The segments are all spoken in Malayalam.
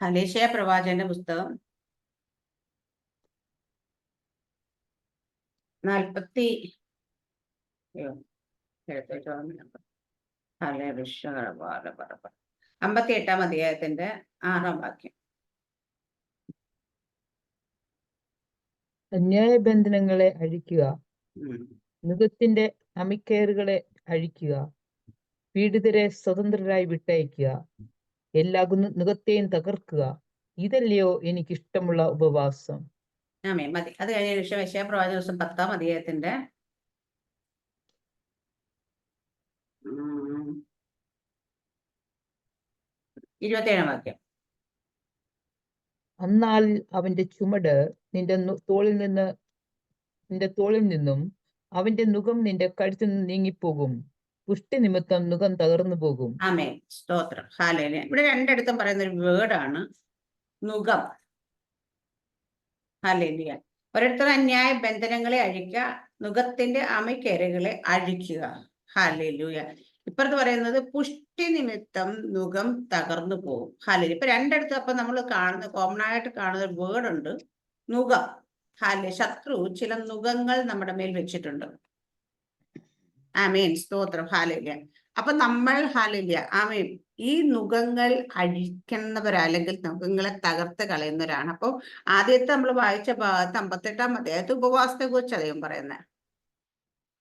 ഹലേശയ പ്രവാചന്റെ പുസ്തകം നാൽപ്പത്തി അമ്പത്തി എട്ടാം അധ്യായത്തിന്റെ ആറാം വാക്യം. അന്യായ ബന്ധനങ്ങളെ അഴിക്കുക മൃഗത്തിന്റെ അമിക്കേറുകളെ അഴിക്കുക പീഡിതരെ സ്വതന്ത്രരായി വിട്ടയക്കുക എല്ലാ ഗുണ- തകർക്കുക. ഇതല്ലയോ എനിക്കിഷ്ടമുള്ള ഉപവാസം? ആമേ മതി. അത് കഴിഞ്ഞ ശേഷം യശയ പ്രവാചക ദിവസം പത്താം അധ്യായത്തിന്റെ ഇരുപത്തേഴാം വാക്യം. അന്നാൽ അവന്റെ ചുമട് നിന്റെ തോളിൽ നിന്ന് നിന്റെ തോളിൽ നിന്നും അവന്റെ നുകം നിന്റെ കഴുത്തിൽ നിന്ന് നീങ്ങിപ്പോകും. പുഷ്ടി നിമിത്തം മുഖം തകർന്നു പോകും. ആമേ സ്തോത്രം. ഹാലേല ഇവിടെ രണ്ടിടത്തും പറയുന്ന ഒരു വേർഡാണ് മുഖം. ഹാലേലിയ. ഓരോരുത്തർ അന്യായ ബന്ധനങ്ങളെ അഴിക്കുക മുഖത്തിന്റെ അമയ്ക്കരകളെ അഴിക്കുക. ഹാലേലൂയ. ഇപ്പുറത്ത് പറയുന്നത് പുഷ്ടി നിമിത്തം മുഖം തകർന്നു പോകും. ഹാലേലി ഇപ്പൊ രണ്ടിടത്ത് അപ്പൊ നമ്മൾ കാണുന്ന കോമൺ ആയിട്ട് കാണുന്ന ഒരു വേർഡ് ഉണ്ട് ഹാലേ ഹാലെ ശത്രു ചില മുഖങ്ങൾ നമ്മുടെ മേൽ വെച്ചിട്ടുണ്ട്. ആമേൻ. സ്തോത്രം. ഹാലില്ല അപ്പൊ നമ്മൾ ഹാലില്ല ആമേൻ. ഈ നുഖങ്ങൾ അഴിക്കുന്നവരാ അല്ലെങ്കിൽ നുഖങ്ങളെ തകർത്ത് കളയുന്നവരാണ്. അപ്പൊ ആദ്യത്തെ നമ്മൾ വായിച്ച ഭാഗത്ത് അമ്പത്തെട്ടാം അധ്യായത്ത് ഉപവാസത്തെ കുറിച്ച് അദ്ദേഹം പറയുന്നത്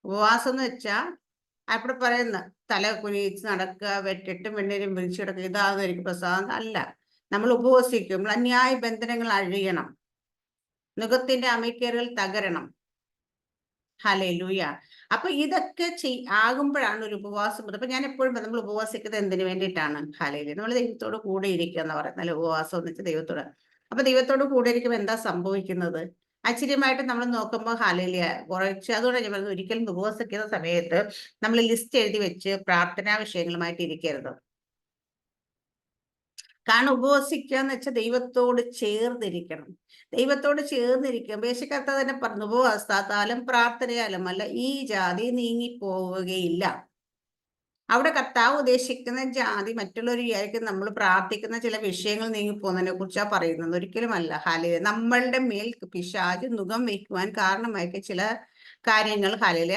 ഉപവാസം എന്ന് വെച്ചാൽ അവിടെ പറയുന്ന തല കുനിച്ച് നടക്കുക വെട്ടിട്ടും വെണ്ണീരും വിളിച്ചു കിടക്കുക ഇതാകുന്ന എനിക്ക് പ്രസാദം അല്ല. നമ്മൾ ഉപവസിക്കും നമ്മൾ അന്യായ ബന്ധനങ്ങൾ അഴിയണം. നുഖത്തിന്റെ അമിക്കേറുകൾ തകരണം. ഹലേ ലൂയ അപ്പൊ ഇതൊക്കെ ചെയ് ആകുമ്പോഴാണ് ഒരു ഉപവാസം അപ്പൊ ഞാൻ എപ്പോഴും നമ്മൾ ഉപവാസിക്കുന്നത് എന്തിനു വേണ്ടിയിട്ടാണ്? ഹലയിൽ നമ്മൾ ദൈവത്തോട് കൂടെ ഇരിക്കുക എന്ന് പറയുന്നത്. ഉപവാസം എന്ന് വെച്ചാൽ ദൈവത്തോട്. അപ്പൊ ദൈവത്തോട് കൂടെ ഇരിക്കുമ്പോൾ എന്താ സംഭവിക്കുന്നത്? ആശ്ചര്യമായിട്ട് നമ്മൾ നോക്കുമ്പോൾ ഹാലയിൽ കുറച്ച് അതുകൊണ്ട് ഞാൻ പറയുന്നത് ഒരിക്കലും ഉപവസിക്കുന്ന സമയത്ത് നമ്മൾ ലിസ്റ്റ് എഴുതി വെച്ച് പ്രാർത്ഥനാ വിഷയങ്ങളുമായിട്ട് ഇരിക്കരുത്. കാരണം ഉപവസിക്കുക എന്ന് വെച്ചാൽ ദൈവത്തോട് ചേർന്നിരിക്കണം. ദൈവത്തോട് ചേർന്നിരിക്കും വേശക്കാർത്ത തന്നെ പറഞ്ഞു ഉപവാസത്താലും പ്രാർത്ഥനയാലും അല്ല ഈ ജാതി നീങ്ങിപ്പോവുകയില്ല. അവിടെ കർത്താവ് ഉദ്ദേശിക്കുന്ന ജാതി മറ്റുള്ളവർ വിചാരിക്കും നമ്മൾ പ്രാർത്ഥിക്കുന്ന ചില വിഷയങ്ങൾ നീങ്ങിപ്പോകുന്നതിനെ കുറിച്ചാണ് പറയുന്നത്. ഒരിക്കലുമല്ല. ഹാലില നമ്മളുടെ മേൽ പിശാജ് മുഖം വയ്ക്കുവാൻ കാരണമായിട്ട് ചില കാര്യങ്ങൾ. ഹാലയില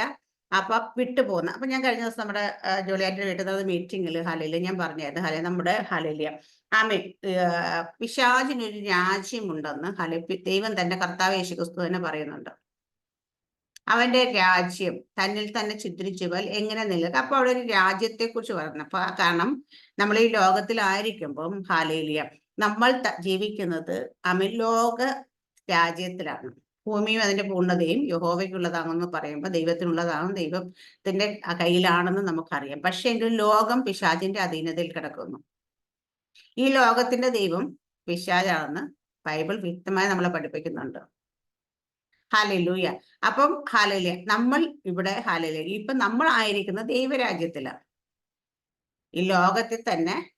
അപ്പൊ വിട്ടുപോകുന്ന. അപ്പൊ ഞാൻ കഴിഞ്ഞ ദിവസം നമ്മുടെ ജോലിയായിട്ട് നിന്ന് മീറ്റിംഗിൽ ഹാലയിൽ ഞാൻ പറഞ്ഞായിരുന്നു. ഹാലേ നമ്മുടെ ഹാലയില ആമേ പിശാചിനൊരു രാജ്യമുണ്ടെന്ന് ഹലിപ്പി ദൈവം തന്റെ കർത്താവ് യേശു തന്നെ പറയുന്നുണ്ട്. അവന്റെ രാജ്യം തന്നിൽ തന്നെ ചിത്രിച്ചവൽ എങ്ങനെ നിൽക്കുക അപ്പൊ അവിടെ ഒരു രാജ്യത്തെ കുറിച്ച് പറഞ്ഞു അപ്പൊ കാരണം നമ്മൾ ഈ ലോകത്തിലായിരിക്കുമ്പം ഹാലേലിയ നമ്മൾ ജീവിക്കുന്നത് അമിൽ ലോക രാജ്യത്തിലാണ്. ഭൂമിയും അതിന്റെ പൂർണതയും യഹോവയ്ക്കുള്ളതാണെന്ന് പറയുമ്പോൾ ദൈവത്തിനുള്ളതാണ് ദൈവത്തിന്റെ കയ്യിലാണെന്ന് നമുക്കറിയാം. പക്ഷെ എന്റെ ലോകം പിശാചിന്റെ അധീനതയിൽ കിടക്കുന്നു. ഈ ലോകത്തിന്റെ ദൈവം പിശാചാണെന്ന് ബൈബിൾ വ്യക്തമായി നമ്മളെ പഠിപ്പിക്കുന്നുണ്ട്. ഹാലലൂയ അപ്പം ഹാലലിയ നമ്മൾ ഇവിടെ ഹാലലിയ ഇപ്പൊ നമ്മൾ ആയിരിക്കുന്ന ദൈവരാജ്യത്തിലാണ് ഈ ലോകത്തിൽ തന്നെ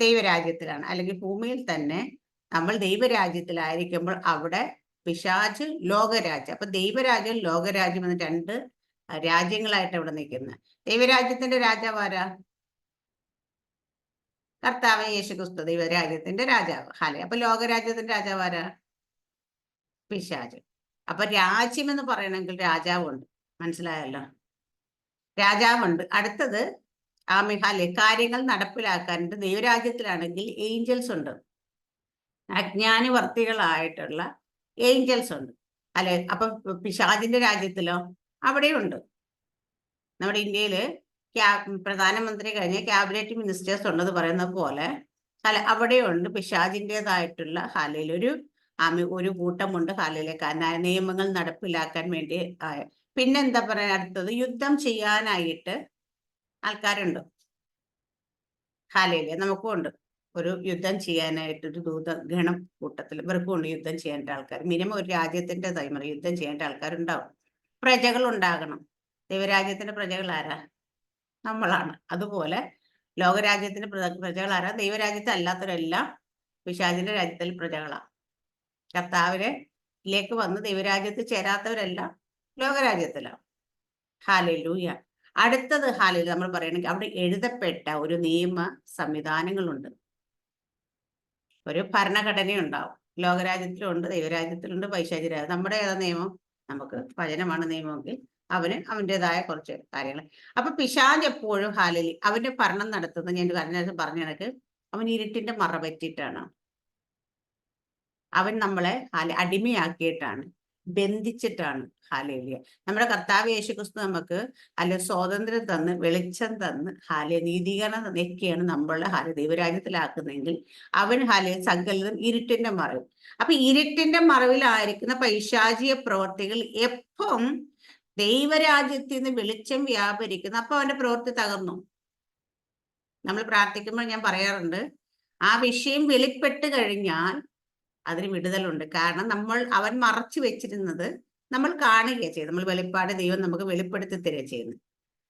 ദൈവരാജ്യത്തിലാണ്. അല്ലെങ്കിൽ ഭൂമിയിൽ തന്നെ നമ്മൾ ദൈവരാജ്യത്തിലായിരിക്കുമ്പോൾ അവിടെ പിശാജ് ലോകരാജ്യം. അപ്പൊ ദൈവരാജ്യം ലോകരാജ്യം എന്ന രണ്ട് രാജ്യങ്ങളായിട്ട് ഇവിടെ നിൽക്കുന്നത്. ദൈവരാജ്യത്തിന്റെ രാജാവ് ആരാ? കർത്താവ് യേശു ക്രിസ്തു ദൈവരാജ്യത്തിന്റെ രാജാവ്. ഹാലെ അപ്പൊ ലോകരാജ്യത്തിന്റെ രാജാവ് ആരാ? പിശാജ് അപ്പൊ രാജ്യം എന്ന് പറയണമെങ്കിൽ രാജാവുണ്ട്. മനസ്സിലായല്ലോ? രാജാവുണ്ട്. അടുത്തത് ആമിഹാലെ കാര്യങ്ങൾ നടപ്പിലാക്കാനുണ്ട്. ദൈവരാജ്യത്തിലാണെങ്കിൽ ഏഞ്ചൽസ് ഉണ്ട്. അജ്ഞാനവർത്തികളായിട്ടുള്ള ഏഞ്ചൽസ് ഉണ്ട്. അല്ലെ അപ്പൊ പിശാജിന്റെ രാജ്യത്തിലോ അവിടെയുണ്ട്. നമ്മുടെ ഇന്ത്യയിൽ പ്രധാനമന്ത്രി കഴിഞ്ഞ ക്യാബിനറ്റ് മിനിസ്റ്റേഴ്സ് ഉണ്ടെന്ന് പറയുന്ന പോലെ അവിടെയുണ്ട് പിശാജിന്റെതായിട്ടുള്ള ഹാലയിൽ ഒരു ആമി ഒരു കൂട്ടമുണ്ട് ഹാലയിലെ നിയമങ്ങൾ നടപ്പിലാക്കാൻ വേണ്ടി ആയ പിന്നെന്താ പറയാ അടുത്തത്? യുദ്ധം ചെയ്യാനായിട്ട് ആൾക്കാരുണ്ട്. ഹാലയിലെ നമുക്കും ഉണ്ട്. ഒരു യുദ്ധം ചെയ്യാനായിട്ട് ഒരു ദൂത ഗണം കൂട്ടത്തിൽ ഇവർക്കും ഉണ്ട് യുദ്ധം ചെയ്യേണ്ട ആൾക്കാർ. മിനിമം ഒരു രാജ്യത്തിന്റെ തൈമറി യുദ്ധം ചെയ്യേണ്ട ആൾക്കാരുണ്ടാവും. പ്രജകൾ ഉണ്ടാകണം ദൈവരാജ്യത്തിന്റെ പ്രജകൾ ആരാ നമ്മളാണ്. അതുപോലെ ലോകരാജ്യത്തിന്റെ പ്രജകളാരാ? ദൈവരാജ്യത്തെ അല്ലാത്തവരെല്ലാം പിശാചിന്റെ രാജ്യത്തിൽ പ്രജകളാണ് കർത്താവിനെ ലേക്ക് വന്ന് ദൈവരാജ്യത്ത് ചേരാത്തവരെല്ലാം ലോകരാജ്യത്തിലാണ് ഹാലലൂയ. അടുത്തത് ഹാലിൽ നമ്മൾ പറയണെങ്കിൽ അവിടെ എഴുതപ്പെട്ട ഒരു നിയമ സംവിധാനങ്ങളുണ്ട്. ഒരു ഭരണഘടന ഉണ്ടാവും ലോകരാജ്യത്തിലുണ്ട് ദൈവരാജ്യത്തിലുണ്ട് പൈശാചിരാജ്യം നമ്മുടെ ഏതാ നിയമം? നമുക്ക് വചനമാണ് നിയമമെങ്കിൽ അവന് അവന്റെതായ കുറച്ച് കാര്യങ്ങൾ അപ്പൊ പിശാജ് എപ്പോഴും ഹാലലി അവന്റെ ഭരണം നടത്തുന്നത് ഞാൻ കഴിഞ്ഞ പറഞ്ഞ കണക്ക് അവൻ ഇരുട്ടിന്റെ മറ പറ്റിയിട്ടാണ്. അവൻ നമ്മളെ അടിമയാക്കിയിട്ടാണ് ബന്ധിച്ചിട്ടാണ് ഹാലേലിയ നമ്മുടെ കർത്താവ് യേശു ക്രിസ്തു നമുക്ക് അല്ലെ സ്വാതന്ത്ര്യം തന്ന് വെളിച്ചം തന്ന് ഹാല നീതീകരണം തന്നൊക്കെയാണ് നമ്മളെ ഹാല ദൈവരാജ്യത്തിലാക്കുന്നതെങ്കിൽ അവൻ ഹാല സകലതും ഇരുട്ടിന്റെ മറവിൽ. അപ്പൊ ഇരുട്ടിന്റെ മറവിലായിരിക്കുന്ന പൈശാചിക പ്രവർത്തികൾ എപ്പം ദൈവരാജ്യത്തിൽ നിന്ന് വെളിച്ചം വ്യാപരിക്കുന്നു. അപ്പൊ അവന്റെ പ്രവൃത്തി തകർന്നു. നമ്മൾ പ്രാർത്ഥിക്കുമ്പോൾ ഞാൻ പറയാറുണ്ട് ആ വിഷയം വെളിപ്പെട്ട് കഴിഞ്ഞാൽ അതിന് വിടുതലുണ്ട്. കാരണം നമ്മൾ അവൻ മറച്ചു വെച്ചിരുന്നത് നമ്മൾ കാണുകയാണ് ചെയ്യുന്നത്. നമ്മൾ വെളിപ്പാട് ദൈവം നമുക്ക് വെളിപ്പെടുത്തി തരിക ചെയ്യുന്നത്.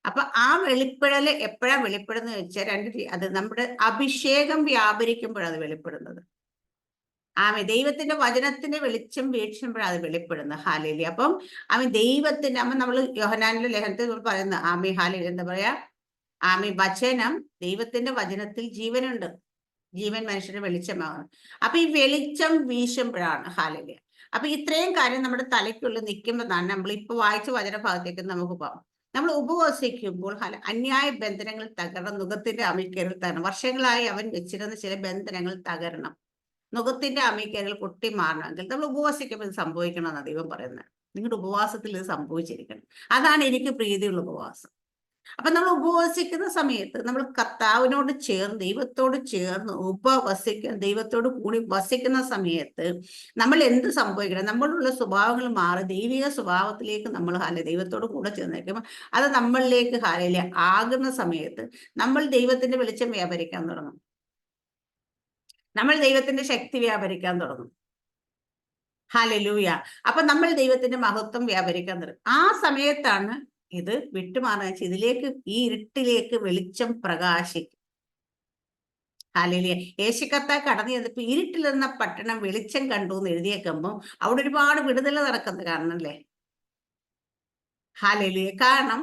അപ്പൊ ആ വെളിപ്പെടൽ എപ്പോഴാ വെളിപ്പെടുന്നത് വെച്ചാൽ രണ്ട് അത് നമ്മുടെ അഭിഷേകം വ്യാപരിക്കുമ്പോഴാണ് അത് വെളിപ്പെടുന്നത്. ആമേ ദൈവത്തിന്റെ വചനത്തിന്റെ വെളിച്ചം വീക്ഷിക്കുമ്പോഴാണ് അത് വെളിപ്പെടുന്നത്. ഹാലേലി അപ്പം ആമേ ദൈവത്തിന്റെ അമ്മ നമ്മൾ യോഹനാനിലെ ലേഖനത്തിൽ പറയുന്നത് പറയുന്ന ആമേ ഹാലേലി എന്താ പറയാ? ആമേ വചനം ദൈവത്തിന്റെ വചനത്തിൽ ജീവനുണ്ട്. ജീവൻ മനുഷ്യന്റെ വെളിച്ചമാകുന്നു അപ്പൊ ഈ വെളിച്ചം വീശുമ്പോഴാണ് ഹാലല്യ. അപ്പൊ ഇത്രയും കാര്യം നമ്മുടെ തലയ്ക്കുള്ളിൽ നിൽക്കുമ്പോഴാണ് നമ്മൾ ഇപ്പൊ വായിച്ച വചനഭാഗത്തേക്ക് നമുക്ക് പോകാം. നമ്മൾ ഉപവസിക്കുമ്പോൾ ഹല അന്യായ ബന്ധനങ്ങൾ തകരണം നുഖത്തിന്റെ അമിക്കരുൾ വർഷങ്ങളായി അവൻ വെച്ചിരുന്ന ചില ബന്ധനങ്ങൾ തകരണം. നുഖത്തിന്റെ അമിക്കരുൾ കുട്ടി മാറണമെങ്കിൽ നമ്മൾ ഉപവസിക്കുമ്പോൾ ഇത് സംഭവിക്കണമെന്ന് ദൈവം പറയുന്നത്. നിങ്ങളുടെ ഉപവാസത്തിൽ ഇത് സംഭവിച്ചിരിക്കണം. അതാണ് എനിക്ക് പ്രീതിയുള്ള ഉപവാസം. അപ്പൊ നമ്മൾ ഉപവസിക്കുന്ന സമയത്ത് നമ്മൾ കർത്താവിനോട് ചേർന്ന് ദൈവത്തോട് ചേർന്ന് ഉപവസിക്ക ദൈവത്തോട് കൂടി വസിക്കുന്ന സമയത്ത് നമ്മൾ എന്ത് സംഭവിക്കണം? നമ്മളുള്ള സ്വഭാവങ്ങൾ മാറി ദൈവിക സ്വഭാവത്തിലേക്ക് നമ്മൾ ഹാല ദൈവത്തോട് കൂടെ ചേർന്നേക്കുമ്പോൾ അത് നമ്മളിലേക്ക് ഹാലയിലെ ആകുന്ന സമയത്ത് നമ്മൾ ദൈവത്തിന്റെ വെളിച്ചം വ്യാപരിക്കാൻ തുടങ്ങും. നമ്മൾ ദൈവത്തിന്റെ ശക്തി വ്യാപരിക്കാൻ തുടങ്ങും. ഹലലൂയ അപ്പൊ നമ്മൾ ദൈവത്തിന്റെ മഹത്വം വ്യാപരിക്കാൻ തുടങ്ങും. ആ സമയത്താണ് ഇത് വിട്ടുമാറുക വെച്ചാൽ ഇതിലേക്ക് ഈ ഇരുട്ടിലേക്ക് വെളിച്ചം പ്രകാശിക്കും. ഹാലേലിയ യേശുക്കത്ത കടന്നു ചെന്നപ്പോ ഇരുട്ടിൽ നിന്ന പട്ടണം വെളിച്ചം കണ്ടു എന്ന് എഴുതിയേക്കുമ്പോൾ അവിടെ ഒരുപാട് വിടുതൽ നടക്കുന്നത് കാണണല്ലേ ഹാലേലിയ. കാരണം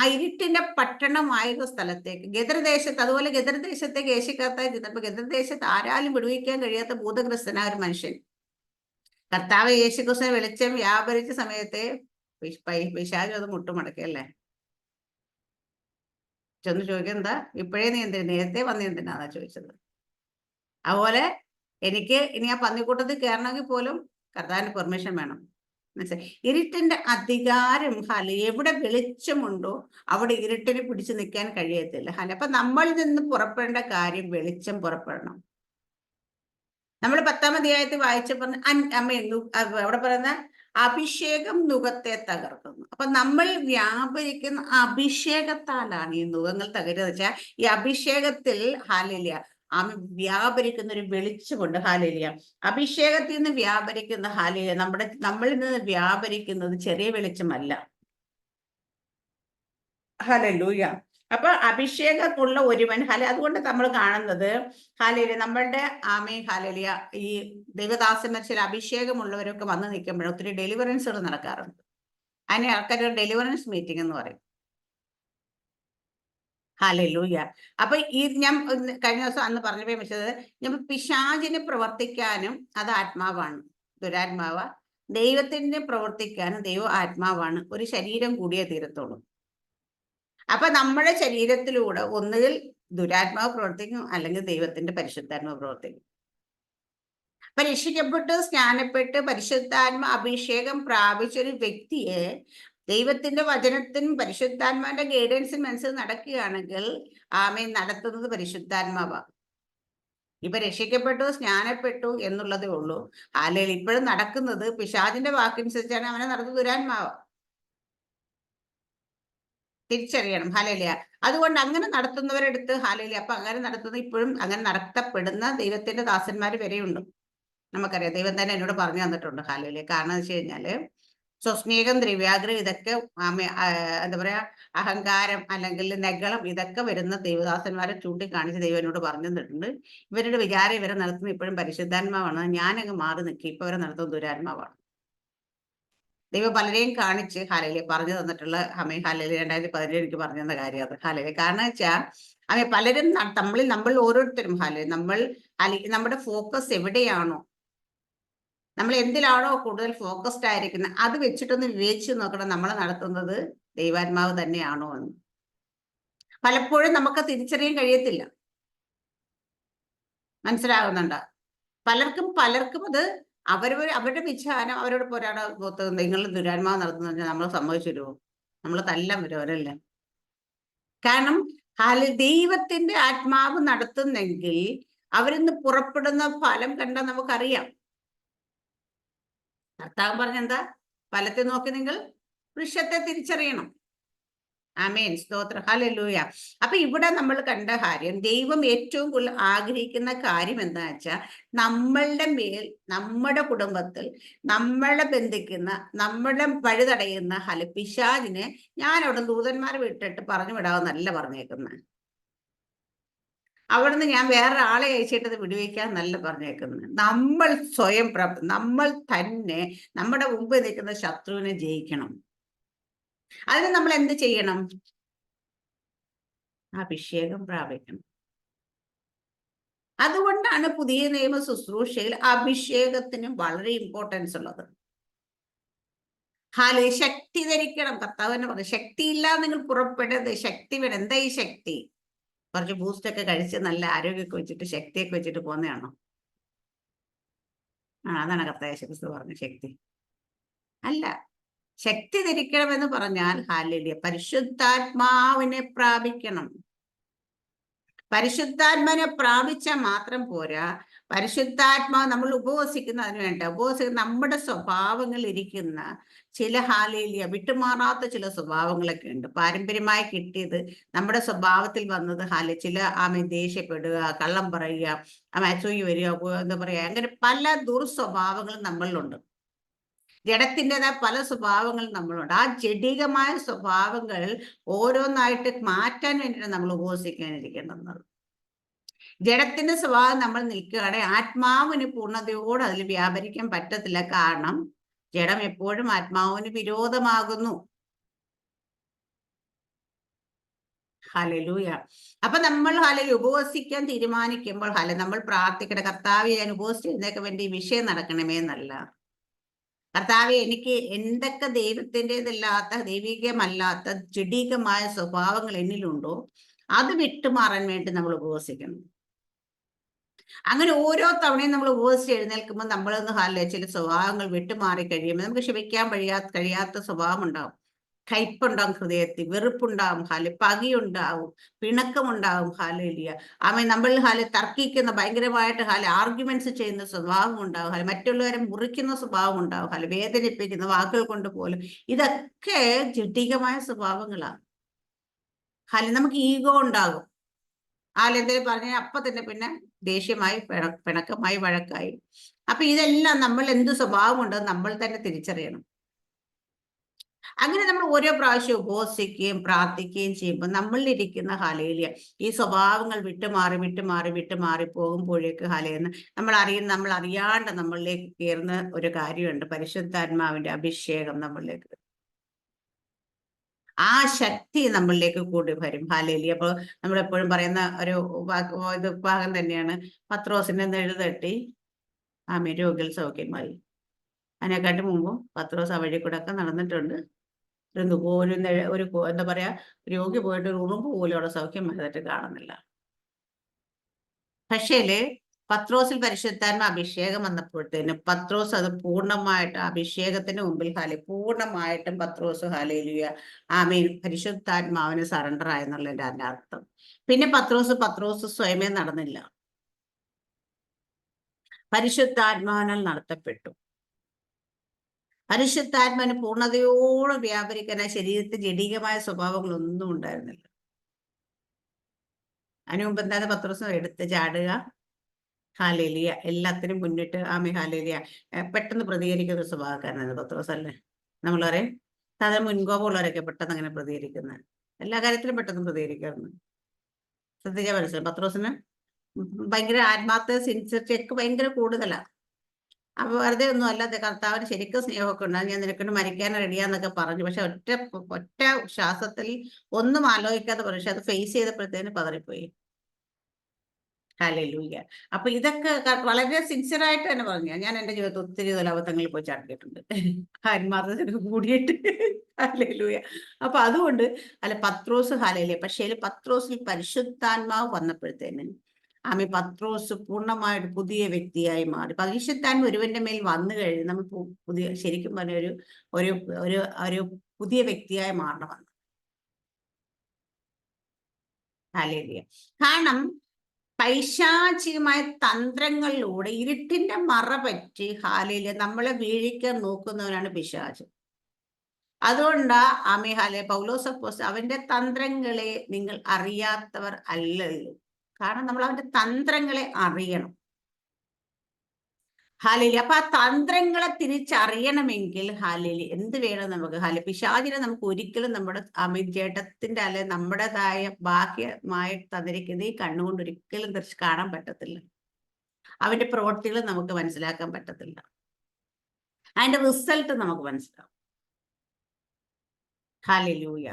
ആ ഇരുട്ടിന്റെ പട്ടണമായിരുന്ന സ്ഥലത്തേക്ക് ഗദർദേശത്ത് അതുപോലെ ഗദർദേശത്തേക്ക് യേശുക്കത്ത ചെന്നപ്പോൾ ഗദർദേശത്ത് ആരാലും വിടുവിക്കാൻ കഴിയാത്ത ഭൂതഗ്രസ്തനായ ഒരു മനുഷ്യൻ. കർത്താവ് യേശുക്രിസ്തനെ വെളിച്ചം വ്യാപരിച്ച സമയത്തെ പിശാജ് അത് മുട്ടുമടക്കല്ലേ ചെന്ന് ചോദിക്കുക എന്താ? ഇപ്പോഴേ നീ എന്തിനാ? നേരത്തെ വന്ന എന്തിനാന്നാ ചോദിച്ചത്? അതുപോലെ എനിക്ക് ഇനി ആ പന്നിക്കൂട്ടത്തിൽ കയറണമെങ്കിൽ പോലും കർത്താവിന്റെ പെർമിഷൻ വേണം. മനസ്സിലായി? ഇരുട്ടിന്റെ അധികാരം ഹല എവിടെ വെളിച്ചമുണ്ടോ അവിടെ ഇരുട്ടിനെ പിടിച്ചു നിൽക്കാൻ കഴിയത്തില്ല ഹല. അപ്പൊ നമ്മൾ നിന്ന് പുറപ്പെടേണ്ട കാര്യം വെളിച്ചം പുറപ്പെടണം. നമ്മൾ പത്താം അധ്യായത്തിൽ അൻ- അമ്മ അവിടെ പറയുന്ന അഭിഷേകം നുഖത്തെ തകർക്കുന്നു. അപ്പൊ നമ്മൾ വ്യാപരിക്കുന്ന അഭിഷേകത്താലാണ് ഈ നുഖങ്ങൾ തകരുന്നത്. വെച്ചാൽ ഈ അഭിഷേകത്തിൽ ഹാലില്ല വ്യാപരിക്കുന്ന ഒരു വെളിച്ചമുണ്ട്. ഹാലേലിയ അഭിഷേകത്തിൽ നിന്ന് വ്യാപരിക്കുന്ന ഹാലേലിയ നമ്മുടെ നമ്മളിൽ നിന്ന് വ്യാപരിക്കുന്നത് ചെറിയ വെളിച്ചമല്ല. ഹലലൂയ അപ്പൊ അഭിഷേകമുള്ള ഒരുവൻ ഹല അതുകൊണ്ട് നമ്മൾ കാണുന്നത് ഹാലേലിയ നമ്മളുടെ ആമേ ഹാലേലിയ ഈ ദൈവദാസന്മാർ ചില അഭിഷേകമുള്ളവരൊക്കെ വന്ന് നിൽക്കുമ്പോഴും ഒത്തിരി ഡെലിവറൻസുകൾ നടക്കാറുണ്ട്. അതിന് ആൾക്കാർ ഡെലിവറൻസ് മീറ്റിംഗ് എന്ന് പറയും. ഹാലൂയ അപ്പൊ ഈ ഞാൻ കഴിഞ്ഞ ദിവസം അന്ന് പറഞ്ഞപ്പോ വെച്ചത് ഞാൻ പിശാചിന് പ്രവർത്തിക്കാനും അത് ആത്മാവാണ്. ദുരാത്മാവ. ദൈവത്തിന് പ്രവർത്തിക്കാനും ദൈവം ആത്മാവാണ്. ഒരു ശരീരം കൂടിയേ തീരത്തുള്ളൂ. അപ്പൊ നമ്മുടെ ശരീരത്തിലൂടെ ഒന്നുകിൽ ദുരാത്മാവ് പ്രവർത്തിക്കും അല്ലെങ്കിൽ ദൈവത്തിന്റെ പരിശുദ്ധാത്മാവ് പ്രവർത്തിക്കും. അപ്പൊ രക്ഷിക്കപ്പെട്ട് സ്നാനപ്പെട്ട് പരിശുദ്ധാത്മ അഭിഷേകം പ്രാപിച്ച ഒരു വ്യക്തിയെ ദൈവത്തിന്റെ വചനത്തിനും പരിശുദ്ധാത്മാവിന്റെ ഗൈഡൻസും മനസ്സിൽ നടക്കുകയാണെങ്കിൽ ആമേ നടത്തുന്നത് പരിശുദ്ധാത്മാവാണ് ഇപ്പൊ രക്ഷിക്കപ്പെട്ടു സ്നാനപ്പെട്ടു എന്നുള്ളതേ ഉള്ളൂ. അല്ലെങ്കിൽ ഇപ്പോഴും നടക്കുന്നത് പിശാദിന്റെ വാക്കനുസരിച്ചാണ് അവനെ നടന്നു ദുരാത്മാവ്. തിരിച്ചറിയണം. ഹാലലിയ അതുകൊണ്ട് അങ്ങനെ നടത്തുന്നവരെടുത്ത് ഹാലേലിയ അപ്പൊ അങ്ങനെ നടത്തുന്ന ഇപ്പോഴും അങ്ങനെ നടത്തപ്പെടുന്ന ദൈവത്തിന്റെ ദാസന്മാർ വരെയുണ്ട്. നമുക്കറിയാം ദൈവം തന്നെ എന്നോട് പറഞ്ഞു തന്നിട്ടുണ്ട് ഹാലലിയ കാരണം എന്ന് വെച്ച് കഴിഞ്ഞാൽ സ്വസ്നേഹം ദ്രവ്യാഗ്രഹം ഇതൊക്കെ എന്താ പറയാ അഹങ്കാരം അല്ലെങ്കിൽ നെഗളം ഇതൊക്കെ വരുന്ന ദൈവദാസന്മാരെ ചൂണ്ടിക്കാണിച്ച് ദൈവം എന്നോട് പറഞ്ഞു തന്നിട്ടുണ്ട്. ഇവരുടെ വിചാരം ഇവരെ നടത്തുന്ന ഇപ്പോഴും പരിശുദ്ധാത്മാവാണ്. ഞാനങ്ങ് മാറി നിൽക്കി. ഇപ്പൊ ഇവരെ നടത്തുന്ന ദുരാത്മാവാണ്. ദൈവം പലരെയും കാണിച്ച് ഹാലയിലെ പറഞ്ഞു തന്നിട്ടുള്ള അമ്മ ഹാലയിലെ രണ്ടായിരത്തി പതിനേഴ് എനിക്ക് പറഞ്ഞു തന്ന കാര്യം അത്. ഹാലയിലെ കാരണം വെച്ചാൽ അമ്മ പലരും നമ്മളിൽ നമ്മൾ ഓരോരുത്തരും ഹാലയിൽ നമ്മൾ അല്ലെങ്കിൽ നമ്മുടെ ഫോക്കസ് എവിടെയാണോ നമ്മൾ എന്തിലാണോ കൂടുതൽ ഫോക്കസ്ഡ് ആയിരിക്കുന്നത് അത് വെച്ചിട്ടൊന്ന് വിവേചിച്ച് നോക്കണം നമ്മൾ നടത്തുന്നത് ദൈവാത്മാവ് തന്നെയാണോ എന്ന്. പലപ്പോഴും നമുക്ക് തിരിച്ചറിയാൻ കഴിയത്തില്ല. മനസ്സിലാകുന്നുണ്ടോ? പലർക്കും പലർക്കും അത് അവരവർ അവരുടെ വിചാരം അവരോട് പോരാട നിങ്ങൾ ദുരാത്മാവ് നടത്തുന്ന നമ്മൾ സമ്മതിച്ചു വരുമോ നമ്മൾ തല്ലാൻ വരും അവരല്ല. കാരണം ദൈവത്തിന്റെ ആത്മാവ് നടത്തുന്നെങ്കിൽ അവരിന്ന് പുറപ്പെടുന്ന ഫലം കണ്ടാൽ നമുക്കറിയാം. കർത്താവ് പറഞ്ഞെന്താ? ഫലത്തെ നോക്കി നിങ്ങൾ. വൃക്ഷത്തെ തിരിച്ചറിയണം. ആമേൻ. സ്തോത്ര. ഹലൂയ അപ്പൊ ഇവിടെ നമ്മൾ കണ്ട കാര്യം ദൈവം ഏറ്റവും കൂടുതൽ ആഗ്രഹിക്കുന്ന കാര്യം എന്താ വെച്ചാൽ നമ്മളുടെ മേൽ നമ്മുടെ കുടുംബത്തിൽ നമ്മളെ ബന്ധിക്കുന്ന നമ്മളെ വഴിതടയുന്ന ഹലപ്പിശാജിനെ ഞാൻ അവിടെ ദൂതന്മാരെ വിട്ടിട്ട് പറഞ്ഞു വിടാവുന്നല്ല പറഞ്ഞേക്കുന്നത് അവിടുന്ന് ഞാൻ വേറെ ആളെ അയച്ചിട്ടത് വിടുവിക്കാൻ നല്ല പറഞ്ഞേക്കുന്നത് നമ്മൾ സ്വയം പ്ര നമ്മൾ തന്നെ നമ്മുടെ മുമ്പ് നിൽക്കുന്ന ശത്രുവിനെ ജയിക്കണം. അതിന് നമ്മൾ എന്ത് ചെയ്യണം? അഭിഷേകം പ്രാപിക്കണം. അതുകൊണ്ടാണ് പുതിയ നിയമ ശുശ്രൂഷയിൽ അഭിഷേകത്തിന് വളരെ ഇമ്പോർട്ടൻസ് ഉള്ളത്. ഹാൽ ശക്തി ധരിക്കണം. കർത്താവ് തന്നെ പറഞ്ഞു ശക്തി ഇല്ല നിങ്ങൾ പുറപ്പെടരുത്. ശക്തി വേണം. എന്താ ഈ ശക്തി? കുറച്ച് ബൂസ്റ്റ് ഒക്കെ കഴിച്ച് നല്ല ആരോഗ്യമൊക്കെ വെച്ചിട്ട് ശക്തിയൊക്കെ വെച്ചിട്ട് പോന്നെയാണോ ആ അതാണ് കർത്താവ് ശിവസ് പറഞ്ഞ ശക്തി. അല്ല ശക്തി ധരിക്കണമെന്ന് പറഞ്ഞാൽ ഹാലിയ പരിശുദ്ധാത്മാവിനെ പ്രാപിക്കണം. പരിശുദ്ധാത്മനെ പ്രാപിച്ച മാത്രം പോരാ പരിശുദ്ധാത്മാവ് നമ്മൾ ഉപവസിക്കുന്ന അതിന് വേണ്ട ഉപവസിക്കുന്ന നമ്മുടെ സ്വഭാവങ്ങൾ ഇരിക്കുന്ന ചില ഹാലേലിയ വിട്ടുമാറാത്ത ചില സ്വഭാവങ്ങളൊക്കെ ഉണ്ട്. പാരമ്പര്യമായി കിട്ടിയത് നമ്മുടെ സ്വഭാവത്തിൽ വന്നത് ഹാലി ചില ആമ ദേഷ്യപ്പെടുക കള്ളം പറയുക ആമ അസൂയി വരിക എന്താ പറയുക അങ്ങനെ പല ദുർസ്വഭാവങ്ങളും നമ്മളിലുണ്ട്. ജഡത്തിന്റെതായ പല സ്വഭാവങ്ങൾ നമ്മളുണ്ട് ആ ജഡികമായ സ്വഭാവങ്ങൾ ഓരോന്നായിട്ട് മാറ്റാൻ വേണ്ടിയിട്ട് നമ്മൾ ഉപവസിക്കാനിരിക്കേണ്ടത് ജഡത്തിന്റെ സ്വഭാവം നമ്മൾ നിൽക്കുകയാണെങ്കിൽ ആത്മാവിന് പൂർണതയോട് അതിൽ വ്യാപരിക്കാൻ പറ്റത്തില്ല. കാരണം ജഡം എപ്പോഴും ആത്മാവിന് വിരോധമാകുന്നു. ഹലലൂയ അപ്പൊ നമ്മൾ ഹലയിൽ ഉപവസിക്കാൻ തീരുമാനിക്കുമ്പോൾ ഹല നമ്മൾ പ്രാർത്ഥിക്കണം കർത്താവെ ഞാൻ ഉപവസിച്ചതിനൊക്കെ വേണ്ടി വിഷയം നടക്കണമേ എന്നല്ല. കർത്താവെ എനിക്ക് എന്തൊക്കെ ദൈവത്തിന്റെതല്ലാത്ത ദൈവികമല്ലാത്ത ജഡികമായ സ്വഭാവങ്ങൾ എന്നിലുണ്ടോ അത് വിട്ടുമാറാൻ വേണ്ടി നമ്മൾ ഉപവസിക്കണം. അങ്ങനെ ഓരോ തവണയും നമ്മൾ ഉപവസിച്ച് എഴുന്നേൽക്കുമ്പോൾ നമ്മളൊന്ന് ഹാലിലെ ചില സ്വഭാവങ്ങൾ വിട്ടുമാറി കഴിയുമ്പോൾ നമുക്ക് ക്ഷമിക്കാൻ കഴിയാ കഴിയാത്ത സ്വഭാവം ഉണ്ടാവും കയ്പുണ്ടാവും ഹൃദയത്തിൽ വെറുപ്പുണ്ടാവും ഹാൽ പകയുണ്ടാവും പിണക്കമുണ്ടാവും ഹാലിയ ആമേ നമ്മൾ ഹാൽ തർക്കിക്കുന്ന ഭയങ്കരമായിട്ട് ഹാൽ ആർഗ്യുമെന്റ്സ് ചെയ്യുന്ന സ്വഭാവം ഉണ്ടാവും ഹാൽ. മറ്റുള്ളവരെ മുറിക്കുന്ന സ്വഭാവം ഉണ്ടാവും ഹാൽ. വേദനിപ്പിക്കുന്ന വാക്കുകൾ കൊണ്ട് പോലും. ഇതൊക്കെ ജഡികമായ സ്വഭാവങ്ങളാണ്. ഹാൽ നമുക്ക് ഈഗോ ഉണ്ടാകും. ആലെന്തേലും പറഞ്ഞാൽ അപ്പൊ തന്നെ പിന്നെ ദേഷ്യമായി പിണ- പിണക്കമായി വഴക്കായി. അപ്പൊ ഇതെല്ലാം നമ്മൾ എന്ത് സ്വഭാവമുണ്ടോ നമ്മൾ തന്നെ തിരിച്ചറിയണം. അങ്ങനെ നമ്മൾ ഓരോ പ്രാവശ്യം ഉപവസിക്കുകയും പ്രാർത്ഥിക്കുകയും ചെയ്യുമ്പോൾ നമ്മളിലിരിക്കുന്ന ഹലേലിയ ഈ സ്വഭാവങ്ങൾ വിട്ടുമാറി വിട്ടുമാറി വിട്ടുമാറി പോകുമ്പോഴേക്ക് ഹലയെന്ന് നമ്മൾ അറിയുന്ന നമ്മൾ അറിയാണ്ട് നമ്മളിലേക്ക് കയറുന്ന ഒരു കാര്യമുണ്ട്. പരിശുദ്ധാത്മാവിന്റെ അഭിഷേകം നമ്മളിലേക്ക് ആ ശക്തി നമ്മളിലേക്ക് കൂടി വരും. ഹാലേലി അപ്പോൾ നമ്മളെപ്പോഴും പറയുന്ന ഒരു ഇത് ഭാഗം തന്നെയാണ്. പത്രോസിനെ നെഴുതട്ടി ആമി രോഗികൾ സൗഖ്യമായി. അതിനെക്കാട്ടി മുമ്പ് പത്രോസ് ആ വഴി കൂടെ ഒക്കെ നടന്നിട്ടുണ്ട്. ഒരു ഒരു ഒരു എന്താ പറയാ രോഗി പോയിട്ട് ഒരു ഉറുമ്പ് പോലും അവിടെ സൗഖ്യമായതായിട്ട് കാണുന്നില്ല. പക്ഷേൽ പത്രോസിൽ പരിശുദ്ധാത്മ അഭിഷേകം വന്നപ്പോഴത്തേന് പത്രോസ് അത് പൂർണമായിട്ട് അഭിഷേകത്തിന് മുമ്പിൽ ഹാലി പൂർണമായിട്ടും പത്രോസ് ഹാലേലുയ ആമീൻ. പരിശുദ്ധാത്മാവിന് സറണ്ടർ ആയെന്നുള്ളതിന്റെ അതിന്റെ അർത്ഥം പിന്നെ പത്രോസ് പത്രോസ് സ്വയമേ നടന്നില്ല. പരിശുദ്ധാത്മാവിനാൽ നടത്തപ്പെട്ടു. പരിശുദ്ധാത്മാവിന് പൂർണതയോടെ വ്യാപരിക്കാൻ ആ ശരീരത്തിൽ സ്വഭാവങ്ങൾ സ്വഭാവങ്ങളൊന്നും ഉണ്ടായിരുന്നില്ല. അതിനു മുമ്പ് എന്താണ് പത്രോസ് എടുത്ത് ചാടുക? ഹാലേലിയ. എല്ലാത്തിനും മുന്നിട്ട് ആമി ഹാലേലിയ. പെട്ടെന്ന് പ്രതികരിക്കുന്ന സ്വഭാവക്കാരനാണ് പത്രോസ് അല്ലേ? നമ്മൾ പറയും സാധാരണ മുൻകോപമുള്ളവരൊക്കെ പെട്ടെന്ന് അങ്ങനെ പ്രതികരിക്കുന്നത് എല്ലാ കാര്യത്തിലും പെട്ടെന്ന് പ്രതികരിക്കാറുണ്ട്. ശ്രദ്ധിക്കാൻ മനസ്സിലായി. പത്രോസിന് ഭയങ്കര ആത്മാർത്ഥ സിൻസിയറിറ്റി ഒക്കെ ഭയങ്കര കൂടുതലാ. അപ്പൊ വെറുതെ ഒന്നും അല്ലാതെ കർത്താവിന് ശരിക്കും സ്നേഹമൊക്കെ ഉണ്ടാകും ഞാൻ നിനക്കൊണ്ട് മരിക്കാൻ റെഡിയാന്നൊക്കെ പറഞ്ഞു. പക്ഷെ ഒറ്റ ഒറ്റ ശ്വാസത്തിൽ ഒന്നും ആലോചിക്കാതെ പറഞ്ഞു പക്ഷെ അത് ഫേസ് ചെയ്തപ്പോഴത്തേന് പതറിപ്പോയി. ഹല്ലേലൂയ അപ്പൊ ഇതൊക്കെ വളരെ സിൻസിയർ ആയിട്ട് തന്നെ പറഞ്ഞു. ഞാൻ എന്റെ ജീവിതത്തിൽ ഒത്തിരി അബദ്ധങ്ങളിൽ പോയി ചാടിയിട്ടുണ്ട് ആത്മാർത്ഥത്തിന് കൂടിയിട്ട് ഹാലൂയ അപ്പൊ അതുകൊണ്ട് അല്ല പത്രോസ് ഹാലയിലെ പക്ഷേ പത്രോസിൽ പരിശുദ്ധാത്മാവ് വന്നപ്പോഴത്തേന് ആമി പത്രോസ് പൂർണമായിട്ട് പുതിയ വ്യക്തിയായി മാറി. പരിശുദ്ധാത്മ ഒരുവന്റെ മേൽ വന്നു കഴിഞ്ഞ് നമ്മൾ പുതിയ ശരിക്കും പറഞ്ഞ ഒരു ഒരു ഒരു ഒരു പുതിയ വ്യക്തിയായി മാറണമെന്ന് കാരണം പൈശാചികമായ തന്ത്രങ്ങളിലൂടെ ഇരുട്ടിന്റെ മറ പറ്റി ഹാലയിൽ നമ്മളെ വീഴിക്കാൻ നോക്കുന്നവനാണ് പിശാച്. അതുകൊണ്ടാ ആമി ഹാലെ പൗലോസപ്പോസ് അവന്റെ തന്ത്രങ്ങളെ നിങ്ങൾ അറിയാത്തവർ അല്ലല്ലോ. കാരണം നമ്മൾ അവന്റെ തന്ത്രങ്ങളെ അറിയണം. ഹാലിലി. അപ്പൊ ആ തന്ത്രങ്ങളെ തിരിച്ചറിയണമെങ്കിൽ ഹാലലി എന്ത് വേണം നമുക്ക്? ഹാലി പിശാചിനെ നമുക്ക് ഒരിക്കലും നമ്മുടെ അമിതേട്ടത്തിന്റെ അല്ലെ നമ്മുടേതായ ബാഹ്യമായി തന്നിരിക്കുന്ന ഈ കണ്ണുകൊണ്ട് ഒരിക്കലും കാണാൻ പറ്റത്തില്ല. അവന്റെ പ്രവൃത്തികൾ നമുക്ക് മനസ്സിലാക്കാൻ പറ്റത്തില്ല. അതിന്റെ റിസൾട്ട് നമുക്ക് മനസ്സിലാവും. ഹാലലൂയ.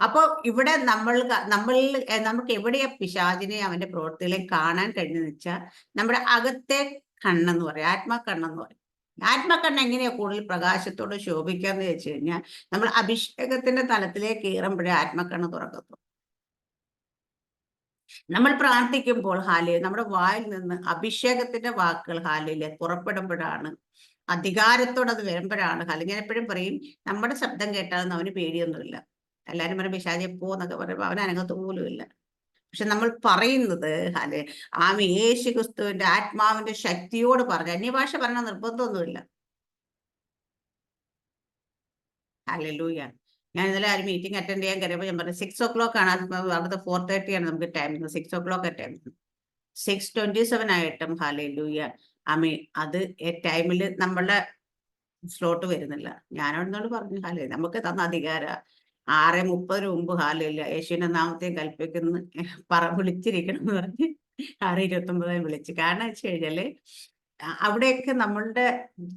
അപ്പൊ ഇവിടെ നമ്മൾ നമ്മളിൽ നമുക്ക് എവിടെയാ പിശാചിനെ അവന്റെ പ്രവൃത്തികളെ കാണാൻ കഴിഞ്ഞെന്ന് വെച്ചാൽ നമ്മുടെ അകത്തെ കണ്ണെന്ന് പറയും ആത്മക്കണ്ണെന്ന് പറയും. ആത്മക്കണ്ണ് എങ്ങനെയാ കൂടുതൽ പ്രകാശത്തോടെ ശോഭിക്കാന്ന് വെച്ച് കഴിഞ്ഞാൽ നമ്മൾ അഭിഷേകത്തിന്റെ തലത്തിലേക്ക് കയറുമ്പോഴേ ആത്മക്കണ്ണ് തുറക്കത്തു നമ്മൾ പ്രാർത്ഥിക്കുമ്പോൾ ഹാലി നമ്മുടെ വായിൽ നിന്ന് അഭിഷേകത്തിന്റെ വാക്കുകൾ ഹാലിൽ പുറപ്പെടുമ്പോഴാണ് അധികാരത്തോടെ അത് വരുമ്പോഴാണ് ഹാലി. ഞാൻ എപ്പോഴും പറയും നമ്മുടെ ശബ്ദം കേട്ടാലൊന്നും അവന് പേടിയൊന്നുമില്ല. എല്ലാവരും പറയും പിശാചെ പോന്നൊക്കെ പറയുമ്പോൾ അവൻ അനങ്ങത്ത് പോലും ഇല്ല പക്ഷെ നമ്മൾ പറയുന്നത് അല്ലെ ആമി യേശു ക്രിസ്തുവിന്റെ ആത്മാവിന്റെ ശക്തിയോട് പറഞ്ഞ അന്യഭാഷ പറഞ്ഞ നിർബന്ധമൊന്നുമില്ല. ഹല്ലേലൂയ. ഞാൻ ഇന്നലെ ആ മീറ്റിംഗ് അറ്റൻഡ് ചെയ്യാൻ കയറിയപ്പോൾ ഞാൻ പറഞ്ഞു സിക്സ് ഓ ക്ലോക്ക് ആണ് അവിടുത്തെ ഫോർ തേർട്ടി ആണ് നമുക്ക് time six o'clock time six twenty seven ആയിട്ടും ഹല്ലേലൂയ. ആമി അത് ഏ ടൈമിൽ നമ്മളുടെ സ്ലോട്ട് വരുന്നില്ല. ഞാൻ പറഞ്ഞു ഹാലേ നമുക്ക് തന്ന അധികാര. ആറ് മുപ്പതിന് മുമ്പ് ഹാലില്ല യേശുവിന്റെ നാമത്തെയും കൽപ്പിക്കുന്ന. പറ വിളിച്ചിരിക്കണം എന്ന് പറഞ്ഞ് ആറ് ഇരുപത്തി ഒമ്പതായി വിളിച്ചു. കാരണം വെച്ച് കഴിഞ്ഞാൽ അവിടെയൊക്കെ നമ്മളുടെ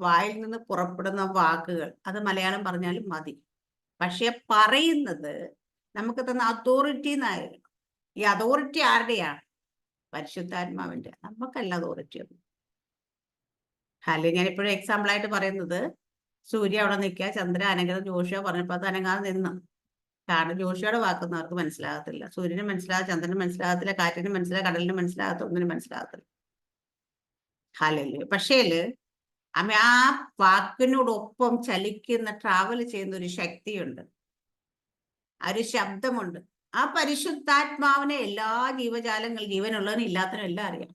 വായിൽ നിന്ന് പുറപ്പെടുന്ന വാക്കുകൾ അത് മലയാളം പറഞ്ഞാലും മതി. പക്ഷെ പറയുന്നത് നമുക്ക് തന്ന അതോറിറ്റി എന്നായിരുന്നു. ഈ അതോറിറ്റി ആരുടെയാണ്? പരിശുദ്ധാത്മാവിന്റെ നമുക്കല്ല അതോറിറ്റി ഒന്നും അല്ലെ ഞാൻ ഇപ്പോഴും എക്സാമ്പിൾ ആയിട്ട് പറയുന്നത് സൂര്യ അവിടെ നിൽക്കുക ചന്ദ്ര അനങ്ങുന്നത് ജോഷിയോ പറഞ്ഞപ്പോൾ അത് അനങ്ങാതെ നിന്നു. കാരണം ജോഷിയുടെ വാക്കൊന്നും അവർക്ക് മനസ്സിലാകത്തില്ല. സൂര്യന് മനസ്സിലാകാം ചന്ദ്രന് മനസ്സിലാകത്തില്ല കാറ്റിന് മനസ്സിലാകാം കടലിന് മനസ്സിലാകാത്ത ഒന്നിനും മനസ്സിലാകത്തില്ല. ഹലല്ലേ പക്ഷേൽ അമ്മ ആ വാക്കിനോടൊപ്പം ചലിക്കുന്ന ട്രാവൽ ചെയ്യുന്ന ഒരു ശക്തിയുണ്ട്. ആ ഒരു ശബ്ദമുണ്ട്. ആ പരിശുദ്ധാത്മാവിനെ എല്ലാ ജീവജാലങ്ങൾ ജീവനുള്ളതിനും ഇല്ലാത്തതിനും എല്ലാം അറിയാം.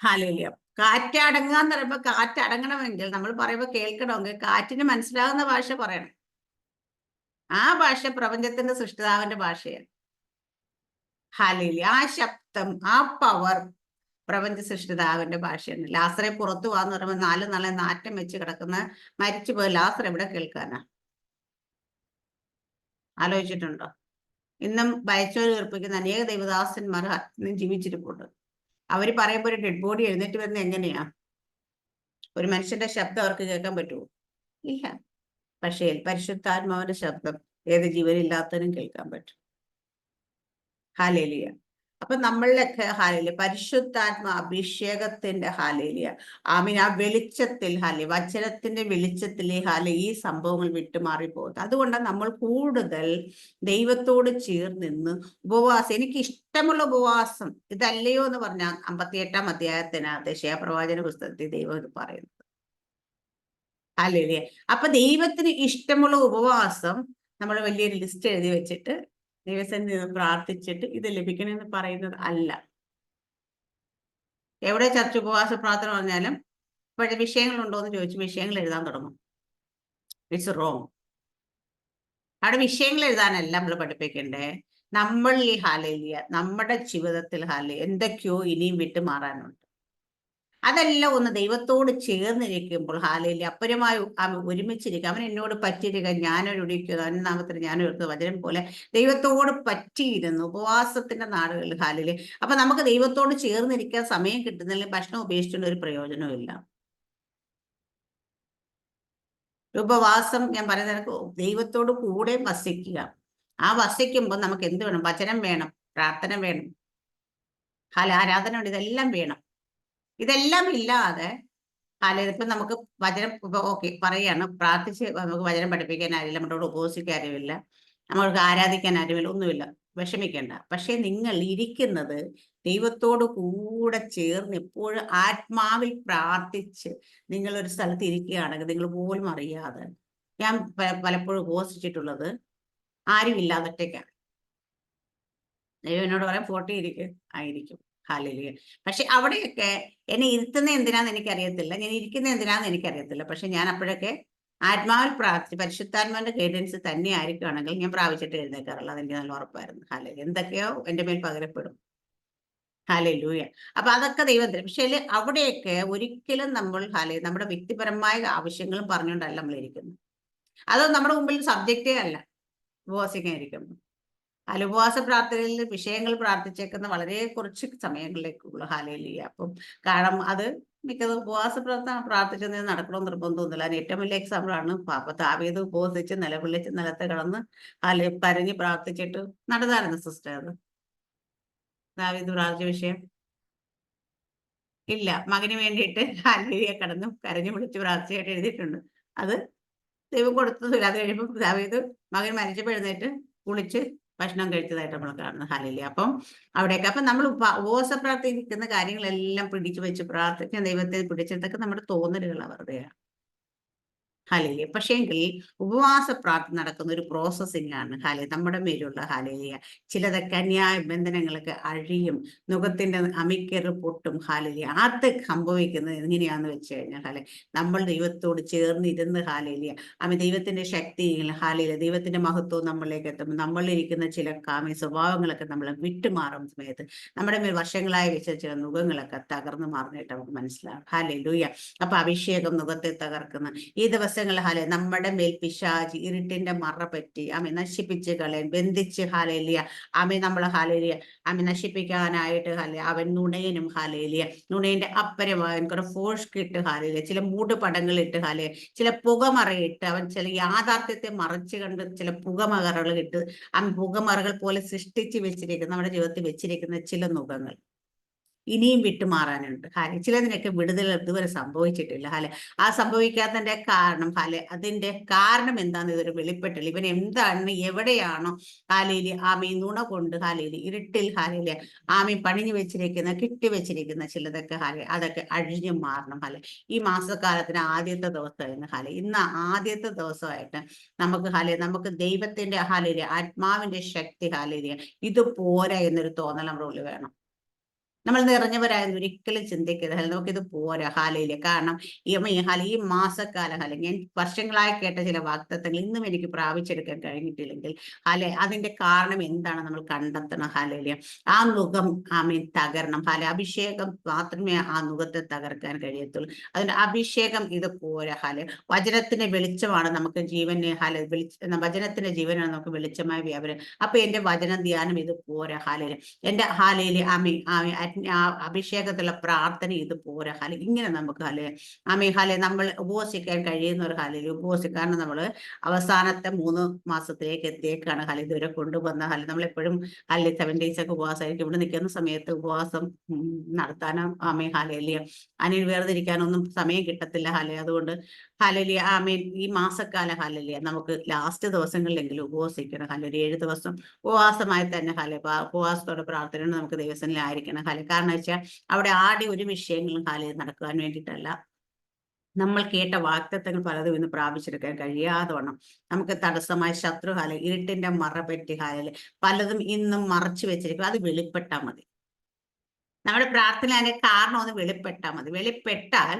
ഹാലേലിയ കാറ്റ് എന്ന് പറയുമ്പോ കാറ്റടങ്ങണമെങ്കിൽ നമ്മൾ പറയുമ്പോൾ കേൾക്കണമെങ്കിൽ കാറ്റിന് മനസ്സിലാകുന്ന ഭാഷ പറയണം. ആ ഭാഷ പ്രപഞ്ചത്തിന്റെ സൃഷ്ടിതാവിന്റെ ഭാഷയാണ്. ഹാലേലി ആ ശബ്ദം ആ പവർ പ്രപഞ്ച സൃഷ്ടിതാവിന്റെ ഭാഷയാണ്. ലാസറെ പുറത്തു പോകാന്ന് പറയുമ്പോൾ നാല് നാളെ നാറ്റം വെച്ച് കിടക്കുന്ന മരിച്ചു പോയ ലാസർ എവിടെ കേൾക്കാനാ? ആലോചിച്ചിട്ടുണ്ടോ? ഇന്നും ഭയച്ചോര് വീർപ്പിക്കുന്ന അനേക ദൈവദാസന്മാർ ജീവിച്ചിരിപ്പുണ്ട്. അവർ പറയുമ്പോൾ ഒരു ഡെഡ് ബോഡി എഴുന്നേറ്റ് വരുന്നത് എങ്ങനെയാ? ഒരു മനുഷ്യന്റെ ശബ്ദം അവർക്ക് കേൾക്കാൻ പറ്റുമോ ഇല്ല. പക്ഷേ പരിശുദ്ധാത്മാവിന്റെ ശബ്ദം ഏത് ജീവനില്ലാത്തവനും കേൾക്കാൻ പറ്റും. ഹാലേലിയ. അപ്പൊ നമ്മളിലൊക്കെ ഹാലിൽ പരിശുദ്ധാത്മ അഭിഷേകത്തിന്റെ ഹാലേലിയ ആമീൻ. ആ വെളിച്ചത്തിൽ ഹാലി വചനത്തിന്റെ വെളിച്ചത്തിൽ ഈ ഹാല ഈ സംഭവങ്ങൾ വിട്ടുമാറി പോകുന്നത്. അതുകൊണ്ടാണ് നമ്മൾ കൂടുതൽ ദൈവത്തോട് ചേർന്നിന്ന് ഉപവാസം. എനിക്ക് ഇഷ്ടമുള്ള ഉപവാസം ഇതല്ലയോ എന്ന് പറഞ്ഞ അമ്പത്തിയെട്ടാം അധ്യായത്തിനകത്ത് ശേപ്രവാചന പുസ്തകത്തിൽ ദൈവം ഇത് പറയുന്നത്. അല്ലേ അപ്പൊ ദൈവത്തിന് ഇഷ്ടമുള്ള ഉപവാസം നമ്മൾ വലിയൊരു ലിസ്റ്റ് എഴുതി വെച്ചിട്ട് ദൈവസന്നിധി നിന്ന് പ്രാർത്ഥിച്ചിട്ട് ഇത് ലഭിക്കണമെന്ന് പറയുന്നത് അല്ല. എവിടെ ചർച്ച ഉപവാസ പ്രാർത്ഥന പറഞ്ഞാലും ഇപ്പോഴത്തെ വിഷയങ്ങളുണ്ടോ എന്ന് ചോദിച്ചു വിഷയങ്ങൾ എഴുതാൻ തുടങ്ങും. ഇറ്റ്സ് റോങ് അവിടെ വിഷയങ്ങൾ എഴുതാനല്ല നമ്മൾ പഠിപ്പിക്കണ്ടേ. നമ്മൾ ഈ നമ്മുടെ ജീവിതത്തിൽ ഹാലി എന്തൊക്കെയോ ഇനിയും വിട്ടു മാറാനുണ്ട്. അതെല്ലാം ഒന്ന് ദൈവത്തോട് ചേർന്നിരിക്കുമ്പോൾ ഹാലയിലെ അപ്പരമായി അവൻ ഒരുമിച്ചിരിക്കുക അവൻ എന്നോട് പറ്റിയിരിക്കുക ഞാനൊരുടിക്കുക നാമത്തിൽ ഞാനൊരുത്ത വചനം പോലെ ദൈവത്തോട് പറ്റിയിരുന്നു ഉപവാസത്തിന്റെ നാടുകളിൽ ഹാലയിൽ അപ്പൊ നമുക്ക് ദൈവത്തോട് ചേർന്നിരിക്കാൻ സമയം കിട്ടുന്നില്ല ഭക്ഷണം ഉപേക്ഷിച്ചുകൊണ്ട് ഒരു പ്രയോജനവും ഉപവാസം ഞാൻ പറയുന്നത് ദൈവത്തോട് കൂടെ വസിക്കുക. ആ വസിക്കുമ്പോൾ നമുക്ക് എന്ത് വേണം? വചനം വേണം പ്രാർത്ഥന വേണം. ഹാല ആരാധന ഉണ്ട് ഇതെല്ലാം വേണം. ഇതെല്ലാം ഇല്ലാതെ അല്ലെ ഇപ്പൊ നമുക്ക് വചനം ഇപ്പൊ ഓക്കെ പറയാണ് പ്രാർത്ഥിച്ച് നമുക്ക് വചനം പഠിപ്പിക്കാൻ ആരില്ല നമ്മളോട് അറിവില്ല നമ്മൾക്ക് ആരാധിക്കാൻ ആരുമില്ല ഒന്നുമില്ല. വിഷമിക്കേണ്ട. പക്ഷെ നിങ്ങൾ ഇരിക്കുന്നത് ദൈവത്തോട് കൂടെ ചേർന്ന് എപ്പോഴും ആത്മാവിൽ പ്രാർത്ഥിച്ച് നിങ്ങൾ ഒരു സ്ഥലത്ത് ഇരിക്കുകയാണെങ്കിൽ നിങ്ങൾ പോലും അറിയാതെ ഞാൻ പലപ്പോഴും ഉപസിച്ചിട്ടുള്ളത് ആരും ഒറ്റയ്ക്കാണ്. ദൈവം എന്നോട് പറയാം ഫോട്ടോ ഇരിക്കും. ആയിരിക്കും. ഹാലിലിയ. പക്ഷെ അവിടെയൊക്കെ എന്നെ ഇരുത്തുന്ന എന്തിനാന്ന് എനിക്കറിയത്തില്ല. ഞാൻ ഇരിക്കുന്ന എന്തിനാന്ന് എനിക്കറിയത്തില്ല. പക്ഷെ ഞാൻ അപ്പോഴൊക്കെ ആത്മാവിൽ പ്രാർത്ഥി പരിശുദ്ധാത്മാവിന്റെ ഗൈഡൻസ് തന്നെ ആയിരിക്കുകയാണെങ്കിൽ ഞാൻ പ്രാപിച്ചിട്ട് എഴുന്നേക്കാറുള്ളത് അതെനിക്ക് നല്ല ഉറപ്പായിരുന്നു. ഹാലലി എന്തൊക്കെയോ എന്റെ മേൽ പകരപ്പെടും. ഹാലലൂയ. അപ്പൊ അതൊക്കെ ദൈവത്തിന് പക്ഷേ അവിടെയൊക്കെ ഒരിക്കലും നമ്മൾ ഹാലി നമ്മുടെ വ്യക്തിപരമായ ആവശ്യങ്ങളും പറഞ്ഞുകൊണ്ടല്ല നമ്മൾ ഇരിക്കുന്നത്. അത് നമ്മുടെ മുമ്പിൽ സബ്ജക്റ്റേ അല്ല. ഉപവാസിക്കാൻ അല്ല പ്രാർത്ഥനയിൽ വിഷയങ്ങൾ പ്രാർത്ഥിച്ചേക്കുന്ന വളരെ കുറച്ച് സമയങ്ങളിലേക്കുള്ള ഹാലയിലിയ അപ്പം കാരണം അത് മിക്കത് ഉപവാസ പ്രാർത്ഥന പ്രാർത്ഥിച്ചത് നടക്കണമെന്ന് നിർബന്ധമൊന്നുമില്ല. അതിന് ഏറ്റവും വലിയ എക്സാമ്പിൾ ആണ് പാപ്പ താവേത് ഉപവസിച്ച് നിലവിളിച്ച് നിലത്ത് കിടന്ന് ഹാല പരഞ്ഞ് പ്രാർത്ഥിച്ചിട്ട് നടന്നായിരുന്നു സിസ്റ്റർ അത്. താവിയത് പ്രാർത്ഥിച്ച വിഷയം. ഇല്ല മകന് വേണ്ടിയിട്ട് ഹാലയിലിയ കടന്നു കരഞ്ഞു വിളിച്ച് പ്രാർത്ഥിച്ചായിട്ട് എഴുതിയിട്ടുണ്ട്. അത് ദൈവം കൊടുത്തതില്ല അത് കഴിയുമ്പോൾ ദാവീദ് മകൻ മരിച്ചപ്പോൾ എഴുന്നേറ്റ് കുളിച്ച് ഭക്ഷണം കഴിച്ചതായിട്ട് നമ്മൾ കാണുന്നത് ഹാലില്ല അപ്പം അവിടെയൊക്കെ അപ്പം നമ്മൾ ഉപ- ഉപവാസ പ്രാർത്ഥിക്കുന്ന കാര്യങ്ങളെല്ലാം പിടിച്ചു വെച്ച് പ്രാർത്ഥിക്കാൻ ദൈവത്തെ പിടിച്ചെടുത്തൊക്കെ നമ്മുടെ തോന്നലുകൾ വെറുതെയാണ് ഹാലേലിയ. പക്ഷേങ്കിൽ ഉപവാസ പ്രാർത്ഥന നടക്കുന്ന ഒരു പ്രോസസ്സിംഗ് ആണ് ഹാലേ നമ്മുടെ മേലുള്ള ഹലേലിയ. ചിലതൊക്കെ അന്യായ ബന്ധനങ്ങളൊക്കെ അഴിയും മുഖത്തിന്റെ അമിക്കറ് പൊട്ടും ഹാലേലിയ. അത് സംഭവിക്കുന്നത് എങ്ങനെയാന്ന് വെച്ച് കഴിഞ്ഞാൽ ഹാലെ നമ്മൾ ദൈവത്തോട് ചേർന്നിരുന്ന് ഹാലേലിയ. അമി ദൈവത്തിന്റെ ശക്തി ഹാലേലിയ ദൈവത്തിന്റെ മഹത്വം നമ്മളിലേക്ക് എത്തുമ്പോൾ നമ്മളിരിക്കുന്ന ചില കാമി സ്വഭാവങ്ങളൊക്കെ നമ്മൾ വിട്ടുമാറും സമയത്ത് നമ്മുടെ മേൽ വർഷങ്ങളായി വെച്ച ചില മുഖങ്ങളൊക്കെ തകർന്നു മാറുന്നതായിട്ട് നമുക്ക് മനസ്സിലാകും. ഹാലേലൂയ. അപ്പൊ അഭിഷേകം മുഖത്തെ തകർക്കുന്ന ഈ ദിവസങ്ങളിൽ ഹാലെ നമ്മുടെ മേൽ ഇരുട്ടിന്റെ മറ പറ്റി ആമെ നശിപ്പിച്ച് കളയാൻ ബന്ധിച്ച് ഹാലേലിയ. ആമെ നമ്മൾ ഹാലേലിയ. ആമെ നശിപ്പിക്കാനായിട്ട് ഹാലെ അവൻ നുണയനും ഹാലേലിയ. നുണയന്റെ അപ്പരമാവൻ കുറെ ഫോഴ്സ് ഇട്ട് ഹാലേലിയ. ചില മൂട് പടങ്ങളിട്ട് ഹാലെ ചില പുകമറയിട്ട് അവൻ ചില യാഥാർത്ഥ്യത്തെ മറച്ചു കണ്ട് ചില പുകമറകൾ ഇട്ട് ആ പുകമറകൾ പോലെ സൃഷ്ടിച്ച് വെച്ചിരിക്കുന്ന നമ്മുടെ ജീവിതത്തിൽ വെച്ചിരിക്കുന്ന ചില മുഖങ്ങൾ ഇനിയും വിട്ടുമാറാനുണ്ട്. ഹാലെ ചിലതിനൊക്കെ വിടുതൽ ഇതുവരെ സംഭവിച്ചിട്ടില്ല. ഹാലെ ആ സംഭവിക്കാത്തതിന്റെ കാരണം ഹാലെ അതിന്റെ കാരണം എന്താന്ന് ഇതൊരു വെളിപ്പെട്ടില്ല. ഇവൻ എന്താണ് എവിടെയാണോ ഹാലയിൽ ആമി നുണ കൊണ്ട് ഹാലയിൽ ഇരുട്ടിൽ ഹാലയിൽ ആമി പണിഞ്ഞു വെച്ചിരിക്കുന്ന കിട്ടി വെച്ചിരിക്കുന്ന ചിലതൊക്കെ ഹാലെ അതൊക്കെ അഴിഞ്ഞു മാറണം ഹാലെ. ഈ മാസക്കാലത്തിന് ആദ്യത്തെ ദിവസമായിരുന്നു ഹാലെ. ഇന്ന് ആദ്യത്തെ ദിവസമായിട്ട് നമുക്ക് ഹാലെ നമുക്ക് ദൈവത്തിന്റെ ഹാലയിൽ ആത്മാവിന്റെ ശക്തി ഹാലയിൽ ഇത് പോരാ എന്നൊരു തോന്നൽ നമ്മുടെ ഉള്ളിൽ വേണം. നമ്മൾ നിറഞ്ഞവരായിരുന്നു ഒരിക്കലും ചിന്തിക്കരുത്. നമുക്കിത് പോരാ ഹാലയിൽ. കാരണം ഈ ഹാല ഈ മാസക്കാല ഹാല ഞാൻ വർഷങ്ങളായി കേട്ട ചില വാക്തത്വങ്ങൾ ഇന്നും എനിക്ക് പ്രാപിച്ചെടുക്കാൻ കഴിഞ്ഞിട്ടില്ലെങ്കിൽ ഹാലെ അതിന്റെ കാരണം എന്താണ് നമ്മൾ കണ്ടെത്തണം ഹാലയിൽ? ആ മുഖം ആമീൻ തകരണം. ഹാല അഭിഷേകം മാത്രമേ ആ മുഖത്തെ തകർക്കാൻ കഴിയത്തുള്ളൂ. അതിന്റെ അഭിഷേകം ഇത് പോരാ ഹാല. വചനത്തിന്റെ വെളിച്ചമാണ് നമുക്ക് ജീവനെ ഹാല വെളിച്ച വചനത്തിന്റെ ജീവനാണ് നമുക്ക് വെളിച്ചമായ വ്യാപനം. അപ്പൊ എന്റെ വചന ധ്യാനം ഇത് പോരാ ഹാലയിൽ. എന്റെ ഹാലയിൽ ആമി ആമി അഭിഷേകത്തിലുള്ള പ്രാർത്ഥന ഇത് പോരാ ഹാല ഇങ്ങനെ നമുക്ക് ഹാലെ ആമി ഹാലെ നമ്മൾ ഉപവസിക്കാൻ കഴിയുന്ന ഒരു ഹാലയിൽ ഉപവസിക്കാൻ നമ്മൾ അവസാനത്തെ മൂന്ന് മാസത്തിലേക്ക് എത്തിയേക്കാണ് ഹാല ഇതുവരെ കൊണ്ടുവന്ന ഹാല. നമ്മളെപ്പോഴും ഹാലെ സെവൻ ഡേയ്സ് ഒക്കെ ഉപവാസമായിരിക്കും. ഇവിടെ നിൽക്കുന്ന സമയത്ത് ഉപവാസം നടത്താനും ആമേ ഹാലേലിയ അനിൽ വേർതിരിക്കാനൊന്നും സമയം കിട്ടത്തില്ല ഹാലെ. അതുകൊണ്ട് ഹാലലിയ ആമേൻ ഈ മാസക്കാല ഹാലലിയ നമുക്ക് ലാസ്റ്റ് ദിവസങ്ങളിലെങ്കിലും ഉപവസിക്കണം ഹാല. ഒരു ഏഴ് ദിവസം ഉപവാസമായി തന്നെ ഹാല ഉപവാസത്തോടെ പ്രാർത്ഥന നമുക്ക് ദൈവസനിലായിരിക്കണം ഹാലെ. കാരണം വെച്ചാൽ അവിടെ ആടി ഒരു വിഷയങ്ങളും ഹാലിൽ നടക്കുവാൻ വേണ്ടിയിട്ടല്ല. നമ്മൾ കേട്ട വാക്തത്വങ്ങൾ പലതും ഇന്ന് പ്രാപിച്ചെടുക്കാൻ കഴിയാതെ വണ്ണം നമുക്ക് തടസ്സമായ ശത്രുഹാല ഇരുട്ടിന്റെ മറ പറ്റി ഹാലല് പലതും ഇന്നും മറച്ചു വെച്ചിരിക്കും. അത് വെളിപ്പെട്ടാൽ മതി. നമ്മുടെ പ്രാർത്ഥന അതിന്റെ കാരണം ഒന്ന് വെളിപ്പെട്ടാൽ മതി. വെളിപ്പെട്ടാൽ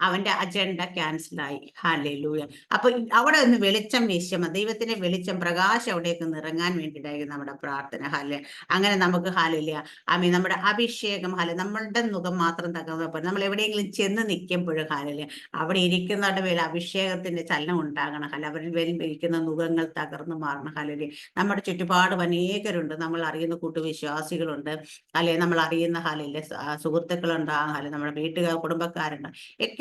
അവന്റെ അജണ്ട ക്യാൻസലായി ഹാലൂയ അപ്പൊ അവിടെ ഒന്ന് വെളിച്ചം വീശും ദൈവത്തിന്റെ വെളിച്ചം പ്രകാശം അവിടേക്ക് നിറങ്ങാൻ വേണ്ടിയിട്ടായിരിക്കും നമ്മുടെ പ്രാർത്ഥന. ഹാല അങ്ങനെ നമുക്ക് ഹാലില്ല ആമി നമ്മുടെ അഭിഷേകം ഹാല നമ്മളുടെ മുഖം മാത്രം തകർന്നപ്പോൾ നമ്മൾ എവിടെയെങ്കിലും ചെന്ന് നിൽക്കുമ്പോഴും ഹാലില്ല അവിടെ ഇരിക്കുന്നവരുടെ മേലെ അഭിഷേകത്തിന്റെ ചലനം ഉണ്ടാകണം. ഹാല അവരിൽ വരും ഇരിക്കുന്ന മുഖങ്ങൾ തകർന്നു മാറണം. ഹാലില്ല നമ്മുടെ ചുറ്റുപാടും അനേകരുണ്ട്. നമ്മൾ അറിയുന്ന കൂട്ടുവിശ്വാസികളുണ്ട്. അല്ലെ നമ്മൾ അറിയുന്ന ഹാലില്ലേ സുഹൃത്തുക്കളുണ്ടാകും ഹാല നമ്മുടെ വീട്ടുകാർ കുടുംബക്കാരുണ്ട്.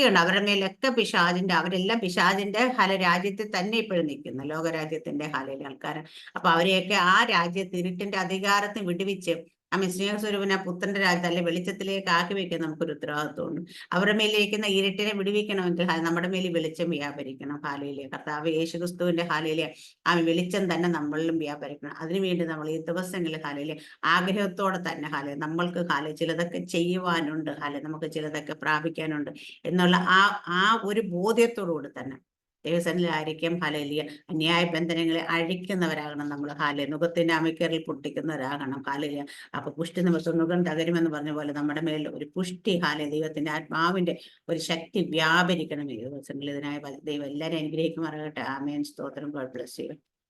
ഒക്കെയുണ്ട് അവരുടെ മേലൊക്കെ പിശാജിന്റെ അവരെല്ലാം പിശാജിന്റെ ഹല രാജ്യത്തിൽ തന്നെ ഇപ്പോഴും നിൽക്കുന്നു. ലോകരാജ്യത്തിന്റെ ഹലയിലെ ആൾക്കാർ അപ്പൊ അവരെയൊക്കെ ആ രാജ്യത്ത് ഇരുട്ടിന്റെ അധികാരത്തിൽ വിടുവിച്ച് ആ സ്നേഹസ്വരൂപനെ പുത്രന്റെ രാജ്യത്ത് അല്ലെ വെളിച്ചത്തിലേക്ക് ആക്കി വെക്കാൻ നമുക്കൊരു ഉത്തരവാദിത്വമുണ്ട്. അവരുടെ മേലിരിക്കുന്ന ഇരട്ടിനെ വിടുവിക്കണമെങ്കിൽ നമ്മുടെ മേലിൽ വെളിച്ചം വ്യാപരിക്കണം. ഹാലയിലെ കർത്താവ് യേശു ക്രിസ്തുവിന്റെ ഹാലയിലെ ആ വെളിച്ചം തന്നെ നമ്മളിലും വ്യാപരിക്കണം. അതിനുവേണ്ടി നമ്മൾ ഈ ദിവസങ്ങളിൽ ഹാലയിലെ ആഗ്രഹത്തോടെ തന്നെ ഹാല നമ്മൾക്ക് ഹാല ചിലതൊക്കെ ചെയ്യുവാനുണ്ട്. ഹാല നമുക്ക് ചിലതൊക്കെ പ്രാപിക്കാനുണ്ട്. എന്നുള്ള ആ ആ ഒരു ബോധ്യത്തോടുകൂടി തന്നെ ദൈവസനിലായിരിക്കും ഹലലിയ അന്യായ ബന്ധനങ്ങളെ അഴിക്കുന്നവരാകണം നമ്മൾ ഹാലെ മുഖത്തിന്റെ അമിക്കറിൽ പൊട്ടിക്കുന്നവരാകണം. ഹാലലിയ അപ്പൊ പുഷ്ടി നിമിഷം മുഖം തകരുമെന്ന് പറഞ്ഞ പോലെ നമ്മുടെ മേലിൽ ഒരു പുഷ്ടി ഹാലെ ദൈവത്തിന്റെ ആത്മാവിന്റെ ഒരു ശക്തി വ്യാപരിക്കണം. ഈ ദിവസങ്ങളിൽ ഇതിനായി ദൈവം എല്ലാവരും അനുഗ്രഹിക്കുമാറാകട്ടെ. ആമേൻ. സ്തോത്രം. ഗോഡ് ബ്ലസ് ചെയ്യും